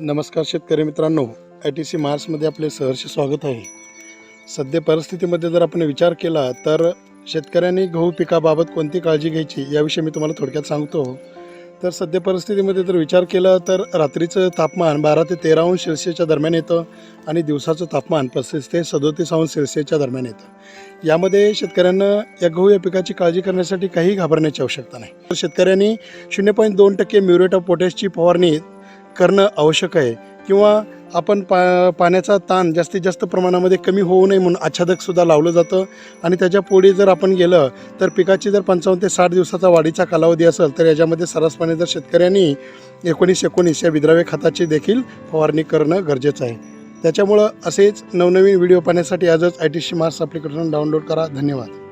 नमस्कार शेतकरी मित्रांनो आय टी सी मार्समध्ये आपले सहर्ष स्वागत आहे. सध्या परिस्थितीमध्ये जर आपण विचार केला तर शेतकऱ्यांनी गहू पिकाबाबत कोणती काळजी घ्यायची याविषयी मी तुम्हाला थोडक्यात सांगतो. तर सध्या परिस्थितीमध्ये जर विचार केला तर रात्रीचं तापमान बारा ते तेरा अंश सेल्सिअसच्या दरम्यान येतं आणि दिवसाचं तापमान पस्तीस ते सदोतीस अंश सेल्सिअसच्या दरम्यान येतं. यामध्ये शेतकऱ्यांना या गहू या पिकाची काळजी करण्यासाठी काही घाबरण्याची आवश्यकता नाही. तर शेतकऱ्यांनी शून्य पॉईंट दोन टक्के म्युरेट ऑफ पोटॅशची फवारणी करणं आवश्यक आहे. किंवा आपण पा पाण्याचा ताण जास्तीत जास्त प्रमाणामध्ये कमी होऊ नये म्हणून आच्छादकसुद्धा लावलं जातं. आणि त्याच्या पुढे जर आपण गेलं तर पिकाची जर पंचावन्न ते साठ दिवसाचा वाढीचा कालावधी असेल तर याच्यामध्ये सर्रासपणे जर शेतकऱ्यांनी एकोणीस एकोणीस या विद्राव्य खताची देखील फवारणी करणं गरजेचं आहे. त्याच्यामुळं असेच नवनवीन व्हिडिओ पाहण्यासाठी आजच I T C Mars application download करा. धन्यवाद.